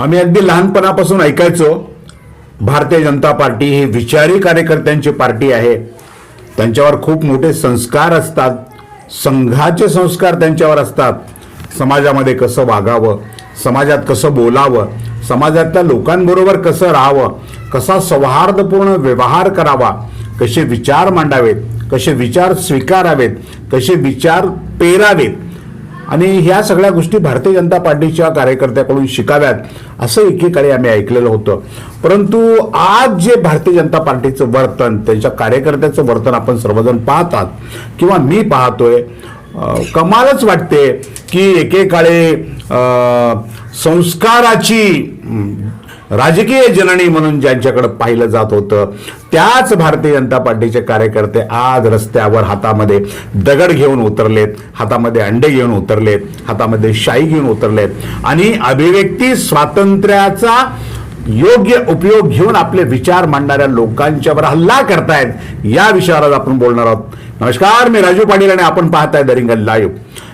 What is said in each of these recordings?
आम्ही अगदी लहानपणापासून ऐकायचो भारतीय जनता पार्टी ही विचारी कार्यकर्त्यांची पार्टी आहे. त्यांच्यावर खूप मोठे संस्कार असतात. संघाचे संस्कार त्यांच्यावर असतात. समाजामध्ये कसं वागावं समाजात कसं बोलावं समाजातल्या लोकांबरोबर कसं राहावं कसा सौहार्दपूर्ण व्यवहार करावा कसे विचार मांडावेत कसे विचार स्वीकारावेत कसे विचार पेरावेत आणि ह्या सगळ्या गोष्टी भारतीय जनता पार्टीच्या कार्यकर्त्याकडून शिकाव्यात असं एकेकाळी आम्ही ऐकलेलं होतं. परंतु आज जे भारतीय जनता पार्टीचं वर्तन त्यांच्या कार्यकर्त्याचं वर्तन आपण सर्वजण पाहतात किंवा मी पाहतोय कमालच वाटते की एकेकाळी संस्काराची राजकीय जननी म्हणून ज्यांच्याकडे पाहिलं जात होतं त्याच भारतीय जनता पार्टीचे कार्यकर्ते आज रस्त्यावर हातामध्ये दगड घेऊन उतरलेत हातामध्ये अंडे घेऊन उतरलेत हातामध्ये शाई घेऊन उतरलेत. आणि अभिव्यक्ती स्वातंत्र्याचा योग्य उपयोग घेऊन आपले विचार मांडणाऱ्या लोकांच्यावर हल्ला करतायत या विषयावर आपण बोलणार आहोत. नमस्कार मी राजू पाटील आणि आपण पाहताय दरिंगल लाईव्ह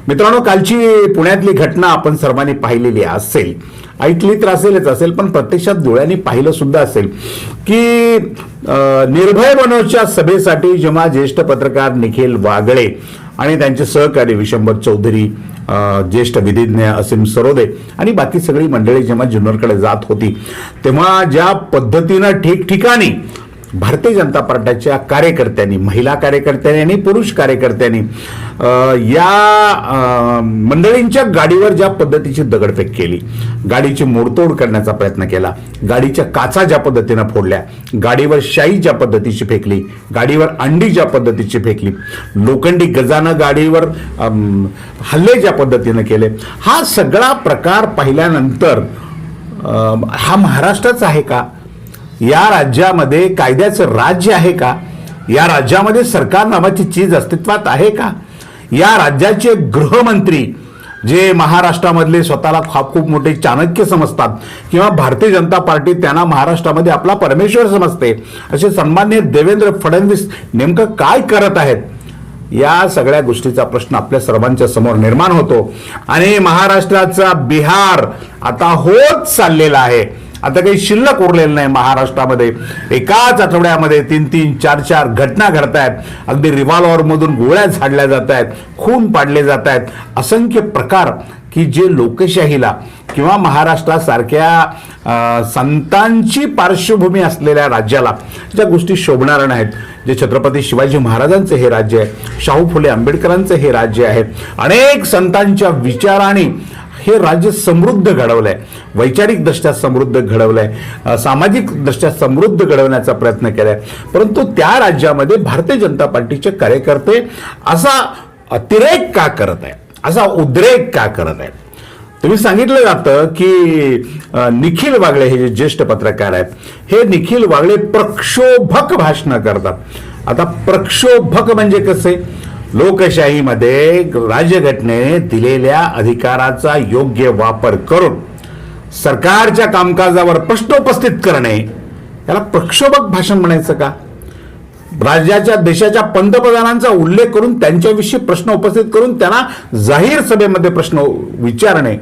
मित्रांनो कालची पुण्यातली घटना आपण सर्वांनी पाहिलेली असेल. ऐकली तर असेलच असेल पण प्रत्यक्षात डोळ्यांनी पाहिलं सुद्धा असेल की निर्भय मनोजच्या सभेसाठी जेव्हा ज्येष्ठ पत्रकार निखिल वागळे आणि त्यांचे सहकारी विशंबर चौधरी ज्येष्ठ विधिज्ञ असीम सरोदे आणि बाकी सगळी मंडळी जेव्हा जुन्नरकडे जात होती तेव्हा ज्या पद्धतीनं ठिकठिकाणी भारतीय जनता पार्टीच्या कार्यकर्त्यांनी महिला कार्यकर्त्यांनी आणि पुरुष कार्यकर्त्यांनी या मंडळींच्या गाडीवर ज्या पद्धतीची दगडफेक केली गाडीची मोडतोड करण्याचा प्रयत्न केला गाडीच्या काचा ज्या पद्धतीनं फोडल्या गाडीवर शाई ज्या पद्धतीची फेकली गाडीवर अंडी ज्या पद्धतीची फेकली लोखंडी गजानं गाडीवर हल्ले ज्या पद्धतीनं केले हा सगळा प्रकार पाहिल्यानंतर हा महाराष्ट्रच आहे का? या राज्यामध्ये कायद्याचं राज्य आहे का? या राज्यामध्ये सरकार नावाची चीज अस्तित्वात आहे का? या राज्याचे गृहमंत्री जे महाराष्ट्रामधले स्वतःला खूप खूप मोठे चाणक्य समजतात किंवा भारतीय जनता पार्टी त्यांना महाराष्ट्रामध्ये आपला परमेश्वर समजते असे सन्मान्य देवेंद्र फडणवीस नेमकं काय करत आहेत? या सगळ्या गोष्टीचा प्रश्न आपल्या सर्वांच्या समोर निर्माण होतो. आणि महाराष्ट्राचा बिहार आता होत चाललेला आहे. आता काही शिल्लक उरलेलं नाही महाराष्ट्रामध्ये. एकाच आठवड्यामध्ये तीन तीन चार चार घटना घडत आहेत अगदी रिव्हॉल्व्हरमधून गोळ्या झाडल्या जात आहेत खून पाडले जात आहेत असंख्य प्रकार की जे लोकशाहीला किंवा महाराष्ट्रासारख्या संतांची पार्श्वभूमी असलेल्या राज्याला ज्या गोष्टी शोभणाऱ्या नाहीत. जे छत्रपती शिवाजी महाराजांचं हे राज्य आहे शाहू फुले आंबेडकरांचं हे राज्य आहे. अनेक संतांच्या विचाराने हे राज्य समृद्ध घडवलंय. वैचारिक दृष्ट्या समृद्ध घडवलंय. अ, सामाजिक दृष्ट्या समृद्ध घडवण्याचा प्रयत्न केलाय. परंतु त्या राज्यामध्ये भारतीय जनता पार्टीचे कार्यकर्ते असा अतिरेक का करत आहे असा उद्रेक का करत आहे तुम्ही सांगितलं जातं की निखिल वागळे हे जे ज्येष्ठ पत्रकार आहेत हे निखिल वागळे प्रक्षोभक भाषणं करतात. आता प्रक्षोभक म्हणजे कसे? लोकशाहीमध्ये राज्यघटनेने दिलेल्या अधिकाराचा योग्य वापर करून सरकारच्या कामकाजावर प्रश्न उपस्थित करणे याला प्रक्षोभक भाषण म्हणायचं का? राज्याच्या देशाच्या पंतप्रधानांचा उल्लेख करून त्यांच्याविषयी प्रश्न उपस्थित करून त्यांना जाहीर सभेमध्ये प्रश्न विचारणे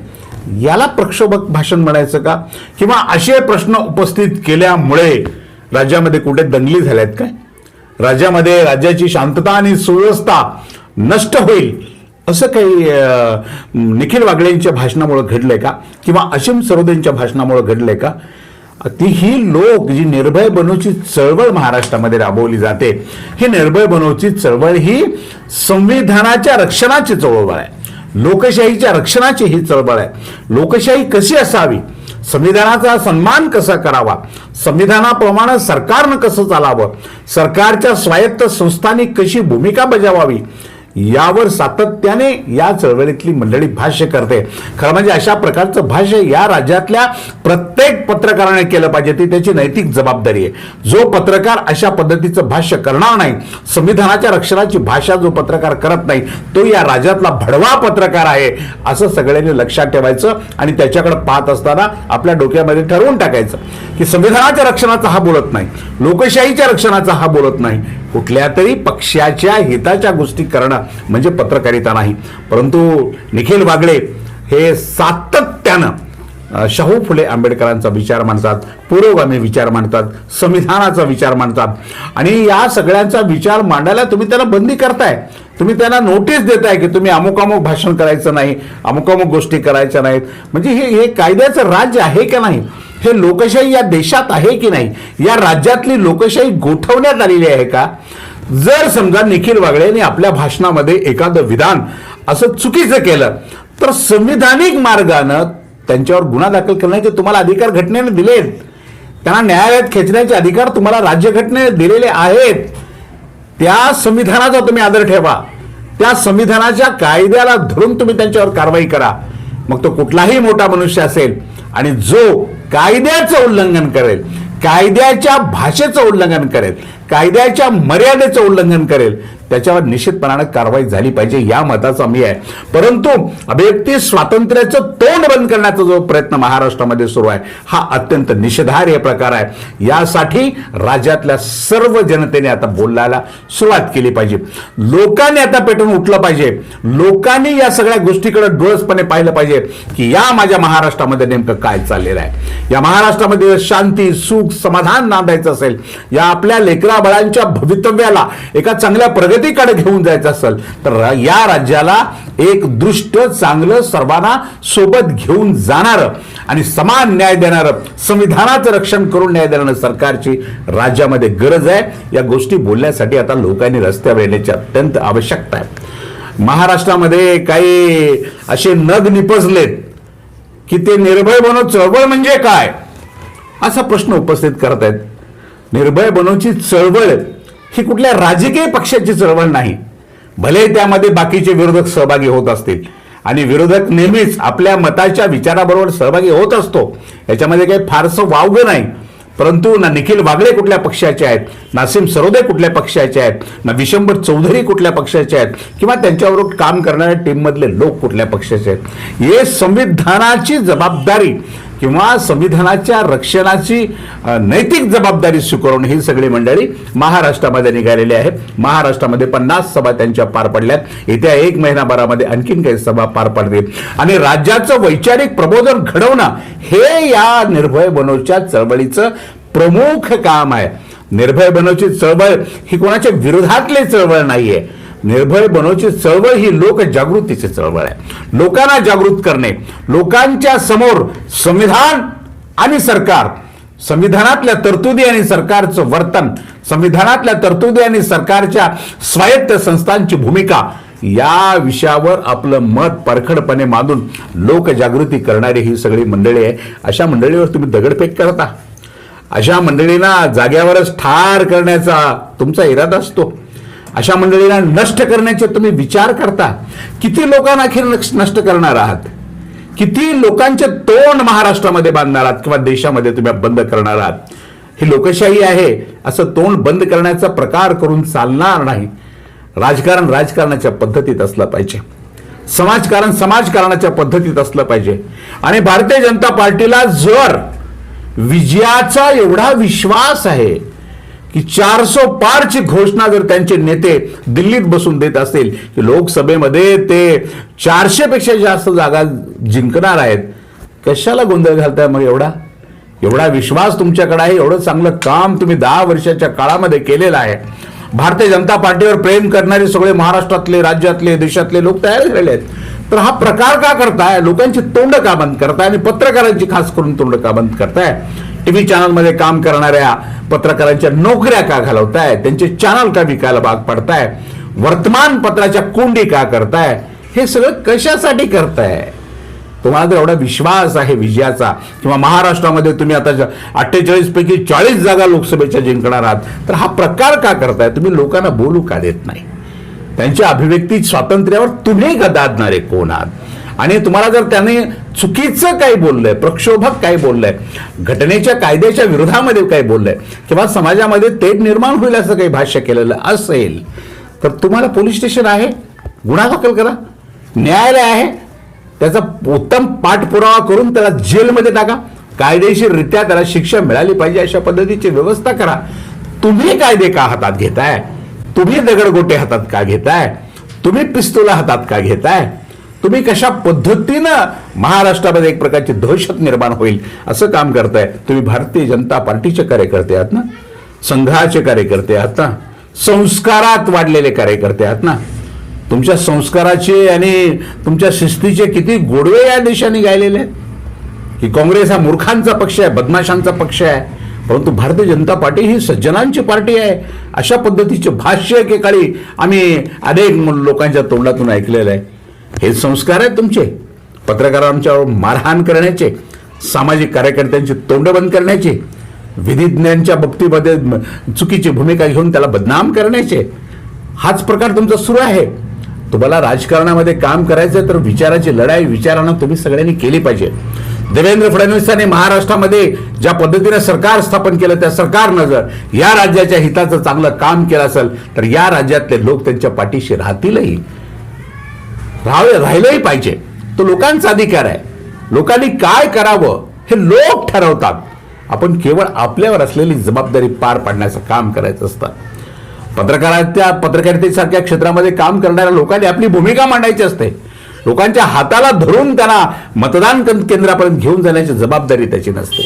याला प्रक्षोभक भाषण म्हणायचं का? किंवा असे प्रश्न उपस्थित केल्यामुळे राज्यामध्ये कुठे दंगली झाल्यात काय? राज्यामध्ये राज्याची शांतता आणि सुव्यवस्था नष्ट होईल असं काही निखिल वागळेंच्या भाषणामुळे घडलंय का? किंवा अशिम सरोदेंच्या भाषणामुळे घडलंय का? ती ही लोक जी निर्भय बनवची चळवळ महाराष्ट्रामध्ये राबवली जाते ही निर्भय बनवची चळवळ ही संविधानाच्या रक्षणाची चळवळ आहे. लोकशाहीच्या रक्षणाची ही चळवळ आहे. लोकशाही कशी असावी? संविधानाचा सन्मान कसा करावा? संविधानाप्रमाणे सरकारनं कसं चालावं? सरकारच्या स्वायत्त संस्थांनी कशी भूमिका बजावावी? यावर सातत्याने या चळवळीतली मंडळी भाष्य करते. खरं म्हणजे अशा प्रकारचं भाष्य या राज्यातल्या प्रत्येक पत्रकाराने केलं पाहिजे ती त्याची नैतिक जबाबदारी आहे. जो पत्रकार अशा पद्धतीचं भाष्य करणार नाही संविधानाच्या रक्षणाची भाषा जो पत्रकार करत नाही तो या राज्यातला भडवा पत्रकार आहे असं सगळ्यांनी लक्षात ठेवायचं आणि त्याच्याकडे पाहत असताना आपल्या डोक्यामध्ये ठरवून टाकायचं की संविधानाच्या रक्षणाचा हा बोलत नाही लोकशाहीच्या रक्षणाचा हा बोलत नाही कुठल्या तरी पक्षाच्या हिताच्या गोष्टी करणं म्हणजे पत्रकारिता नाही. परंतु निखिल बागडे हे सातत्यानं शाहू फुले आंबेडकरांचा विचार मांडतात पुरोगामी विचार मांडतात संविधानाचा विचार मांडतात. आणि या सगळ्यांचा विचार मांडायला तुम्ही त्याला बंदी करताय. तुम्ही त्यांना नोटीस देताय की तुम्ही अमुक अमुक भाषण करायचं नाही अमुक अमुक गोष्टी करायच्या नाहीत. म्हणजे हे हे कायद्याचं राज्य आहे का नाही? हे लोकशाही या देशात आहे की नाही? या राज्यातली लोकशाही गोठवण्यात आलेली आहे का? जर समजा निखिल वागळेने आपल्या भाषणामध्ये एखादं विधान असं चुकीचं केलं तर संविधानिक मार्गानं त्यांच्यावर गुन्हा दाखल करण्याचे तुम्हाला अधिकार घटनेने दिलेत. त्यांना न्यायालयात खेचण्याचे अधिकार तुम्हाला राज्यघटनेने दिलेले आहेत. त्या संविधानाचा तुम्ही आदर ठेवा. त्या संविधानाच्या कायद्याला धरून तुम्ही त्यांच्यावर कारवाई करा. मग तो कुठलाही मोठा मनुष्य असेल आणि जो कायद्याचं उल्लंघन करेल कायद्याच्या भाषेचं उल्लंघन करेल कायद्याच्या मर्यादेचं उल्लंघन करेल त्याच्यावर निश्चितपणानं कारवाई झाली पाहिजे या मताचा मी आहे. परंतु अभिव्यक्ती स्वातंत्र्याचं तोंड बंद करण्याचा जो प्रयत्न महाराष्ट्रामध्ये सुरू आहे हा अत्यंत निषेधार्ह प्रकार आहे. यासाठी राज्यातल्या सर्व जनतेने आता बोलायला सुरुवात केली पाहिजे. लोकांनी आता पेटून उठलं पाहिजे. लोकांनी या सगळ्या गोष्टीकडे डोळसपणे पाहिलं पाहिजे की या माझ्या महाराष्ट्रामध्ये नेमकं काय चाललेलं आहे. या महाराष्ट्रामध्ये जर शांती सुख समाधान नांदायचं असेल या आपल्या लेकराबळांच्या भवितव्याला एका चांगल्या प्रगतीकडे घेऊन जायचं असेल तर या राज्याला एक दृष्ट चांगलं सर्वांना सोबत घेऊन जाणारं आणि समान न्याय देणारं संविधानाचं रक्षण करून न्याय देणारं सरकारची राज्यामध्ये गरज आहे. या गोष्टी बोलण्यासाठी आता लोकांनी रस्त्यावर येण्याची अत्यंत आवश्यकता आहे. महाराष्ट्रामध्ये काही असे नग निपजलेत की ते निर्भय बनव चळवळ म्हणजे काय? असा प्रश्न उपस्थित करत आहेत निर्भय बनवची चळवळ ही कुठल्या राजकीय पक्षाची चळवळ नाही. भले त्यामध्ये बाकीचे विरोधक सहभागी होत असतील. आणि विरोधक नेहमीच आपल्या मताच्या विचाराबरोबर सहभागी होत असतो. याच्यामध्ये काही फारसं वावगं नाही. परंतु ना निखिल वागळे कुठल्या पक्षाचे आहेत नासिम सरोदे कुठल्या पक्षाचे आहेत ना विशंबर चौधरी कुठल्या पक्षाचे आहेत किंवा त्यांच्याबरोबर काम करणाऱ्या टीममधले लोक कुठल्या पक्षाचे आहेत. हे संविधानाची जबाबदारी किंवा संविधानाच्या रक्षणाची नैतिक जबाबदारी स्वीकारून ही सगळी मंडळी महाराष्ट्रामध्ये निघालेली आहे महाराष्ट्रामध्ये पन्नास सभा त्यांच्या पार पडल्यात. येत्या एक महिनाभरामध्ये आणखीन काही सभा पार पडतील. आणि राज्याचं वैचारिक प्रबोधन घडवणं हे या निर्भय बनवच्या चळवळीचं प्रमुख काम आहे. निर्भय बनवची चळवळ ही कोणाच्या विरोधातली चळवळ नाहीये. निर्भय बनवची चळवळ ही लोकजागृतीची चळवळ आहे. लोकांना जागृत करणे लोकांच्या समोर संविधान आणि सरकार संविधानातल्या तरतुदी आणि सरकारचं वर्तन संविधानातल्या तरतुदी आणि सरकारच्या स्वायत्त संस्थांची भूमिका या विषयावर आपलं मत परखडपणे मांडून लोकजागृती करणारी ही सगळी मंडळी आहे. अशा मंडळीवर तुम्ही दगडफेक करता. अशा मंडळींना जाग्यावरच ठार करण्याचा तुमचा इरादा असतो. अशा मंडळींना नष्ट करण्याचे तुम्ही विचार करता. किती लोकांना अखेर नक्ष- नष्ट करणार आहात? किती लोकांचे तोंड महाराष्ट्रामध्ये बांधणार आहात किंवा देशामध्ये तुम्ही बंद करणार आहात? ही लोकशाही आहे. असं तोंड बंद करण्याचा प्रकार करून चालणार नाही. राजकारण राजकारणाच्या पद्धतीत असलं पाहिजे. समाजकारण समाजकारणाच्या पद्धतीत असलं पाहिजे. आणि भारतीय जनता पार्टीला जर विजयाचा एवढा विश्वास आहे की चारसो पारची घोषणा जर त्यांचे नेते दिल्लीत बसून देत असतील की लोकसभेमध्ये ते चारशेपेक्षा जास्त जागा जिंकणार आहेत कशाला गोंधळ घालताय मग एवढा? एवढा विश्वास तुमच्याकडे आहे एवढं चांगलं काम तुम्ही दहा वर्षाच्या काळामध्ये केलेलं आहे. भारतीय जनता पार्टीवर प्रेम करणारे सगळे महाराष्ट्रातले राज्यातले देशातले लोक तयार झालेले आहेत. तर हा प्रकार का करताय? लोकांची तोंड का बंद करताय? आणि पत्रकारांची खास करून तोंड का बंद करताय? टीव्ही चॅनलमध्ये काम करणाऱ्या पत्रकारांच्या नोकऱ्या का घालवताय? त्यांचे चॅनल का विकायला भाग पडताय? वर्तमानपत्राच्या कोंडी का करताय? हे सगळं कशासाठी करताय? तुम्हाला जर एवढा विश्वास आहे विजयाचा. किंवा महाराष्ट्रामध्ये तुम्ही आता अठ्ठेचाळीस पैकी चाळीस जागा लोकसभेच्या जिंकणार आहात तर हा प्रकार का करताय? तुम्ही लोकांना बोलू का देत नाही? त्यांच्या अभिव्यक्ती स्वातंत्र्यावर तुम्ही गदादणारे कोण आहात? आणि तुम्हाला जर त्याने चुकीचं काही बोललंय प्रक्षोभक काही बोललंय घटनेच्या कायद्याच्या विरोधामध्ये काही बोललंय किंवा समाजामध्ये तेढ निर्माण होईल असं काही भाष्य केलेलं असेल तर तुम्हाला पोलीस स्टेशन आहे? गुन्हा दाखल करा. न्यायालय आहे. त्याचा उत्तम पाठपुरावा करून त्याला जेलमध्ये टाका. कायदेशीररित्या त्याला शिक्षा मिळाली पाहिजे अशा पद्धतीची व्यवस्था करा. तुम्ही कायदे का हातात घेताय? तुम्ही दगडगोटे हातात का घेताय? तुम्ही पिस्तुला हातात का घेताय? तुम्ही कशा पद्धतीनं महाराष्ट्रामध्ये एक प्रकारची दहशत निर्माण होईल असं काम करताय? तुम्ही भारतीय जनता पार्टीचे कार्यकर्ते आहात ना? संघाचे कार्यकर्ते आहात ना? संस्कारात वाढलेले कार्यकर्ते आहात ना? तुमच्या संस्काराचे आणि तुमच्या शिस्तीचे किती गोडवे या देशाने गायलेले आहेत. की काँग्रेस हा मूर्खांचा पक्ष आहे बदमाशांचा पक्ष आहे परंतु भारतीय जनता पार्टी ही सज्जनांची पार्टी आहे. अशा पद्धतीचे भाष्य एकेकाळी आम्ही अनेक लोकांच्या तोंडातून ऐकलेलं आहे. हे संस्कार आहेत तुमचे. पत्रकारांच्यावर मारहाण करण्याचे सामाजिक कार्यकर्त्यांची तोंड बंद करण्याचे विधिज्ञांच्या बाबतीमध्ये चुकीची भूमिका घेऊन त्याला बदनाम करण्याचे. हाच प्रकार तुमचा सुरू आहे. तुम्हाला राजकारणामध्ये काम करायचं तर विचाराची लढाई विचारानं तुम्ही सगळ्यांनी केली पाहिजे. देवेंद्र फडणवीसांनी महाराष्ट्रामध्ये ज्या पद्धतीने सरकार स्थापन केलं त्या सरकारनं जर या राज्याच्या हिताचं चांगलं काम केलं असेल तर या राज्यातले लोक त्यांच्या पाठीशी राहतीलही. राहावे राहिलंही पाहिजे. तो लोकांचा अधिकार आहे. लोकांनी काय करावं हे लोक ठरवतात. आपण केवळ आपल्यावर असलेली जबाबदारी पार पाडण्याचं काम करायचं असतं. पत्रकाराच्या पत्रकारितेसारख्या क्षेत्रामध्ये काम करणाऱ्या लोकांनी आपली भूमिका मांडायची असते. लोकांच्या हाताला धरून त्यांना मतदान केंद्रापर्यंत घेऊन जाण्याची जबाबदारी त्याची नसते.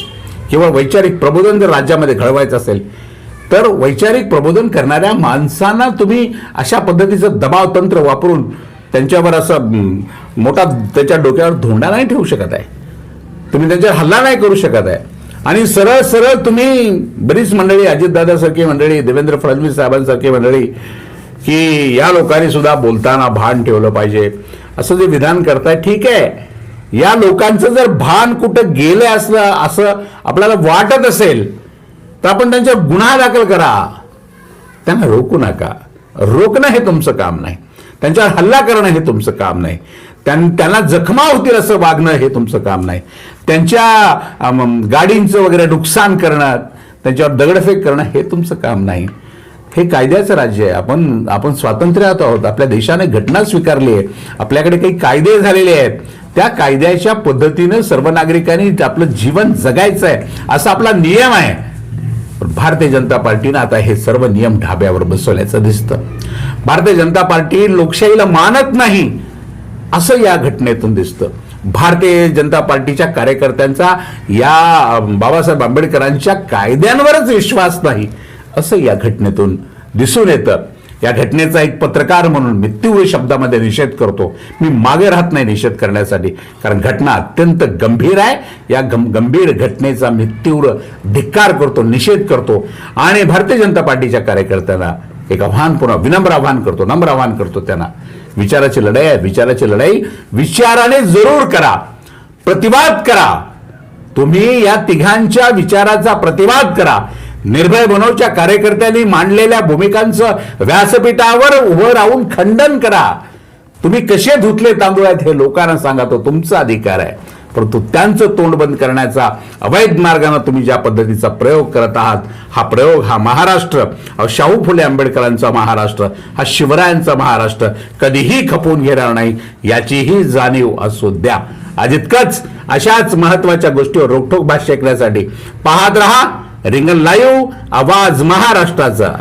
केवळ वैचारिक प्रबोधन जर राज्यामध्ये घडवायचं असेल तर वैचारिक प्रबोधन करणाऱ्या माणसांना तुम्ही अशा पद्धतीचं दबाव तंत्र वापरून त्यांच्यावर असं मोठा त्याच्या डोक्यावर धोंडा नाही ठेवू शकत आहे. तुम्ही त्यांच्यावर हल्ला नाही करू शकत आहे. आणि सरळ सरळ तुम्ही बरीच मंडळी अजितदादासारखी मंडळी देवेंद्र फडणवीस साहेबांसारखी मंडळी की या लोकांनी सुद्धा बोलताना भान ठेवलं पाहिजे. असं जे विधान करताय ठीक आहे. या लोकांचं जर भान कुठं गेलं असलं असं आपल्याला वाटत असेल तर आपण त्यांच्यावर गुन्हा दाखल करा. त्यांना रोकू नका. रोखणं हे तुमचं काम नाही. त्यांच्यावर हल्ला करणं हे तुमचं काम नाही. त्यां- त्यांना जखमा होतील असं वागणं हे तुमचं काम नाही. त्यांच्या गाडींचं वगैरे नुकसान करणं त्यांच्यावर दगडफेक करणं हे तुमचं काम नाही. हे कायद्याचं राज्य आहे. आपण आपण स्वातंत्र्यात आहोत. आपल्या देशाने घटना स्वीकारली आहे. आपल्याकडे काही कायदे झालेले आहेत. त्या कायद्याच्या पद्धतीनं सर्व नागरिकांनी आपलं जीवन जगायचं आहे. असा आपला नियम आहे. पण भारतीय जनता पार्टीनं आता हे सर्व नियम ढाब्यावर बसवल्याचं दिसतं. भारतीय जनता पार्टी लोकशाहीला मानत नाही असं या घटनेतून दिसतं. भारतीय जनता पार्टीच्या कार्यकर्त्यांचा या बाबासाहेब आंबेडकरांच्या कायद्यांवरच विश्वास नाही असं या घटनेतून दिसून येतं. या घटनेचा एक पत्रकार म्हणून मी तीव्र शब्दामध्ये निषेध करतो. मी मागे राहत नाही निषेध करण्यासाठी. कारण घटना अत्यंत गंभीर आहे. या गं- गंभीर घटनेचा मी तीव्र धिक्कार करतो निषेध करतो. आणि भारतीय जनता पार्टीच्या कार्यकर्त्यांना एक आव्हान पुन्हा विनम्र आव्हान करतो नम्र आव्हान करतो त्यांना. विचाराची लढाई आहे. विचाराची लढाई विचाराने जरूर करा. प्रतिवाद करा. तुम्ही या तिघांच्या विचाराचा प्रतिवाद करा. निर्भय बनवच्या कार्यकर्त्यांनी मांडलेल्या भूमिकांचं व्यासपीठावर उभं राहून खंडन करा. तुम्ही कसे धुतले तांदूळ आहेत हे लोकांना सांगा तो तुमचा अधिकार आहे. परंतु त्यांचं तोंड बंद करण्याचा अवैध मार्गाने तुम्ही ज्या पद्धतीचा प्रयोग करत आहात हा प्रयोग हा महाराष्ट्र शाहू फुले आंबेडकरांचा महाराष्ट्र हा शिवरायांचा महाराष्ट्र कधीही खपवून घेणार नाही याचीही जाणीव असू द्या. आज इतकंच अशाच महत्त्वाच्या गोष्टीवर रोखोक भाष्य ऐकण्यासाठी पाहत रहा. रिंगण लाईव्ह आवाज महाराष्ट्राचा.